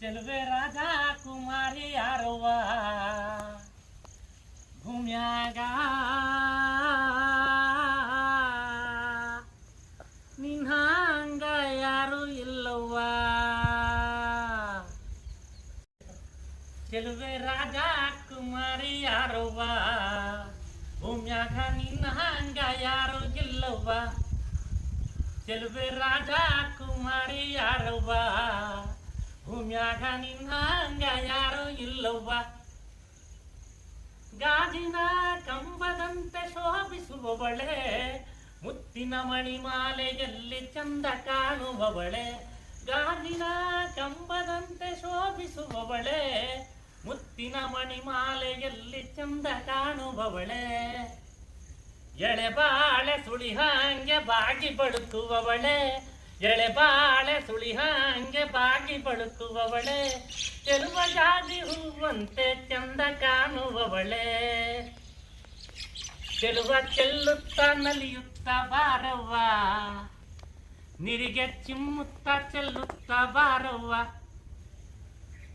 ಚೆಲುವೆ ರಾಜ ಕುಮಾರಿ ಯಾರವ್ವ? ಭೂಮ್ಯಾಗ ನಿನ್ನಂಗ ಯಾರು ಇಲ್ಲವ್ವ. ಚೆಲುವೆ ರಾಜ ಕುಮಾರಿ ಯಾರವ್ವ? ಭೂಮ್ಯಾಗ ನಿನ್ನ ಹಂಗ ಯಾರು ಇಲ್ಲವ್ವ. ಚೆಲುವೆ ರಾಜ ಕುಮಾರಿ ಯಾರವ್ವ? ಭೂಮ್ಯಾಗ ನಿನ್ನ ಹಂಗ ಯಾರು ಇಲ್ಲವ್ವ. ಗಾಜಿನ ಕಂಬದಂತೆ ಶೋಭಿಸುವವಳೆ, ಮುತ್ತಿನ ಮಣಿಮಾಲೆಯಲ್ಲಿ ಚಂದ ಕಾಣುವವಳೆ, ಗಾಜಿನ ಕಂಬದಂತೆ ಶೋಭಿಸುವವಳೆ, ಮುತ್ತಿನ ಮಣಿಮಾಲೆಯಲ್ಲಿ ಚಂದ ಕಾಣುವವಳೆ. ಎಳೆ ಬಾಳೆ ಸುಳಿ ಹಾಂಗೆ ಬಾಗಿ ಬಳುಕುವವಳೆ ಎಳೆ ಬಾಳೆ ಸುಳಿ ಹಂಗೆ ಬಾಗಿ ಬಳುಕುವವಳೆ, ಚೆಲುವ ಜಾಜಿ ಹೂವಂತೆ ಚಂದ ಕಾಣುವವಳೆ. ಚೆಲುವ ಚೆಲ್ಲುತ್ತ ನಲಿಯುತ್ತ ಬಾರವ್ವ, ನಿರಿಗೆ ಚಿಮ್ಮುತ್ತ ಚೆಲ್ಲುತ್ತ ಬಾರವ್ವ.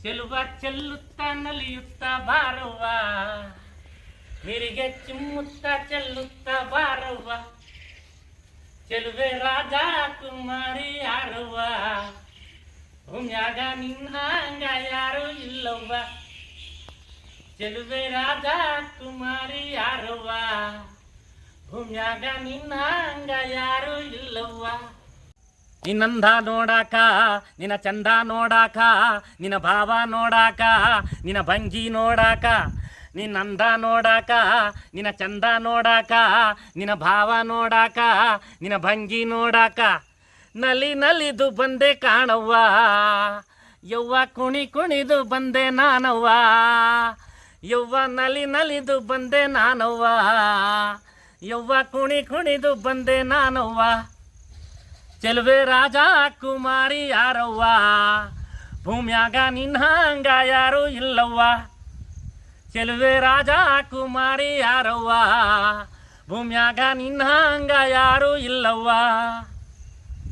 ಚೆಲುವ ಚೆಲ್ಲುತ್ತ ನಲಿಯುತ್ತ ಬಾರವ್ವ, ನಿರಿಗೆ ಚಿಮ್ಮುತ್ತ ಚೆಲ್ಲುತ್ತ ಬಾರವ್ವ. ಚೆಲುವೆ ರಾಜ ಕುಮಾರಿ ಭೂಮ್ಯಾಗ ನಿನ್ನಂಗ ಯಾರು ಇಲ್ಲವ್ವ? ಚೆಲುವೆ ರಾಜ ಕುಮಾರಿ ಯಾರವ್ವ? ಭೂಮ್ಯಾಗ ನಿನ್ನಂಗ ಯಾರು ಇಲ್ಲವ್ವ? ನಿನ್ನಂದ ನೋಡಾಕ, ನಿನ್ನ ಚಂದ ನೋಡಾಕ, ನಿನ್ನ ಭಾವ ನೋಡಾಕ, ನಿನ್ನ ಭಂಗಿ ನೋಡಾಕ ನಿನ್ನಂದ ನೋಡಾಕ, ನಿನ್ನ ಚಂದ ನೋಡಾಕ, ನಿನ್ನ ಭಾವ ನೋಡಾಕ, ನಿನ್ನ ಭಂಗಿ ನೋಡಾಕ. ನಲಿ ನಲಿದು ಬಂದೆ ಕಾಣವ್ವ. ಯವ್ವ ಕುಣಿ ಕುಣಿದು ಬಂದೆ ನಾನವ್ವ. ಯವ್ವ ನಲಿ ನಲಿದು ಬಂದೆ ನಾನವ್ವ. ಯವ್ವ ಕುಣಿ ಕುಣಿದು ಬಂದೆ ನಾನವ್ವ. ಚೆಲುವೆ ರಾಜ ಕುಮಾರಿ ಯಾರವ್ವ? ಭೂಮ್ಯಾಗ ನಿನ್ನಂಗ ಯಾರು ಇಲ್ಲವ್ವ. ಚೆಲುವೆ ರಾಜ ಕುಮಾರಿ ಯಾರವ್ವ? ಭೂಮ್ಯಾಗ ನಿನ್ನಂಗ ಯಾರು ಇಲ್ಲವ್ವ.